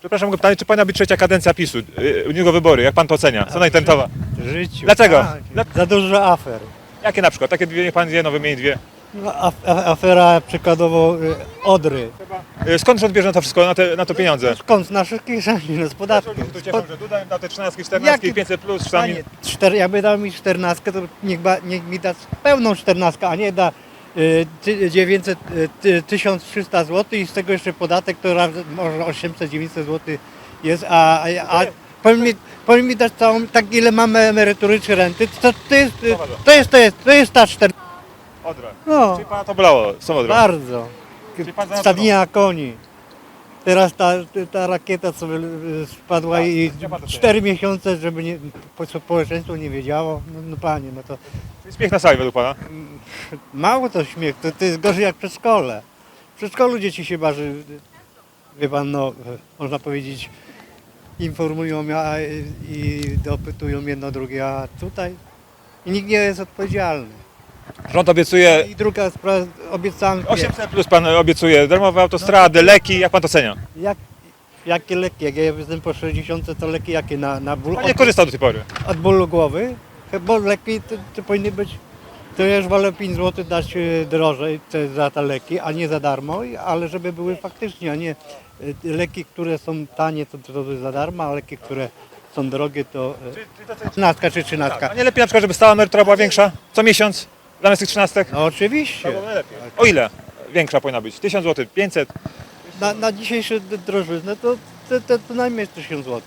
Przepraszam, pytać, czy powinna być trzecia kadencja PiSu? Yy, U niego wybory, jak pan to ocenia? Co najtentowa? Życiu. Dlaczego? Tak. Dla- Za dużo afer. Jakie na przykład? Takie dwie, niech pan jedno wymieni dwie. No, af, a- afera przykładowo y, Odry. Yy, Skąd rząd bierze na to wszystko, na te, na to pieniądze? Skąd z naszych kieszeni? No z podatków. Tu cieszą, że Duda im da te 13, 14, Jakie- 500 plus, przynajmniej... Panie, czter, jakby dał mi czternastkę, to niech, ba, niech mi da pełną czternastkę, a nie da 900, y, ty, 1300 zł i z tego jeszcze podatek, to może 800-900 zł jest, a, a, a powinien, mi, powinien mi dać całą, tak ile mamy emerytury czy renty, to, to, jest, y, to, jest, to, jest, to jest ta czternastka. Odra. No, Czyli pana to bolało, są Odra. bardzo. Czyli pan za- Stadnia koni. Teraz ta, ta rakieta co spadła Tak, i 4 miesiące, żeby nie, po- społeczeństwo nie wiedziało. No, no panie, no to Czyli Śmiech na sali według pana. mało to śmiech, to, to jest gorzej jak w przedszkole. W przedszkolu dzieci się barzy, wie pan, no, można powiedzieć, informują a, i dopytują jedno drugie, a tutaj i nikt nie jest odpowiedzialny. Rząd obiecuje I druga sprawa, obiecanki. 800 plus pan obiecuje, darmowe autostrady, leki, jak pan to ocenia? Jak, jakie leki? Jak ja jestem po 60, to leki jakie na, na ból? Pan nie korzystał do tej pory. od bólu głowy, bo leki to, to powinny być, to ja już wolę 5 zł dać e, drożej te, za te leki, a nie za darmo, i- ale żeby były faktycznie, a nie e, leki, które są tanie, to, to, to za darmo, a leki, które są drogie, to e, 13 czy 13. A nie lepiej na przykład, żeby stała emerytura była większa? Co miesiąc? Zamiast tych 13? No oczywiście. O ile większa powinna być? 1000 zł, 500? Na, na dzisiejsze d- drożyznę to, to, to, to najmniej 1000 zł.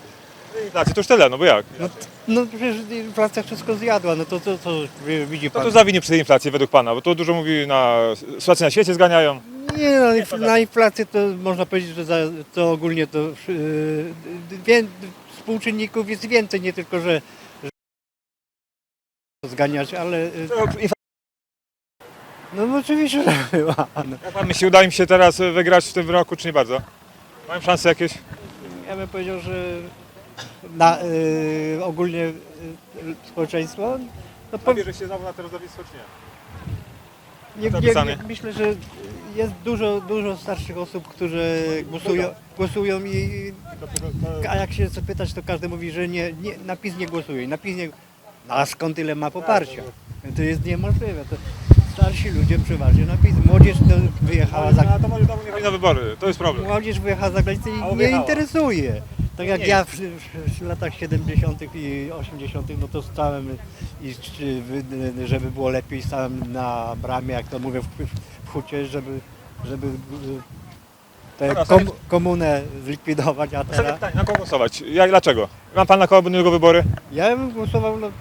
Inflacji to już tyle, no bo jak? No, no przecież inflacja wszystko zjadła, no to co to, wi- widzi Kto pan? tu zawini przy tej inflacji według pana? Bo tu dużo mówi na sytuację na świecie zganiają. Nie, no, inf- na inflację to można powiedzieć, że za, to ogólnie to yy, wię, współczynników jest więcej, nie tylko, że, że zganiać, ale no no oczywiście, że była. No. Jak pan myśli, uda im się teraz wygrać w tym roku, czy nie bardzo? Mają szanse jakieś? Ja bym powiedział, że na, yy, ogólnie yy, społeczeństwo, no Bierze się znowu na te rozdawnictwo, czy nie? nie, nie, nie, myślę, że jest dużo, dużo starszych osób, które głosują, głosują i A jak się zapytać, to każdy mówi, że nie, nie, na PiS nie głosuje. Na PiS nie... No a skąd tyle ma poparcia? To jest niemożliwe. To starsi ludzie przeważnie na PiS. Młodzież to wyjechała za, A to może nie chodzi na wybory, to jest problem. młodzież wyjechała za granicę i nie wyjechała. interesuje. Tak jak Nie ja w, w, w latach 70. i 80. no to stałem i czy- wy- żeby było lepiej stałem na bramie, jak to mówię w, w hucie, żeby, żeby tę Dobra, kom, komunę zlikwidować, a Ostatnie teraz... pytanie, na kogo głosować? Jak, dlaczego? Ma pan na kogo będą jego wybory? Ja bym głosował no,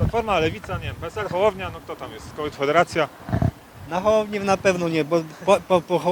Platforma, Lewica, nie wiem, PSL, Hołownia, no kto tam jest? Konfederacja? Na Hołownię na pewno nie, bo po, po, po Hołowni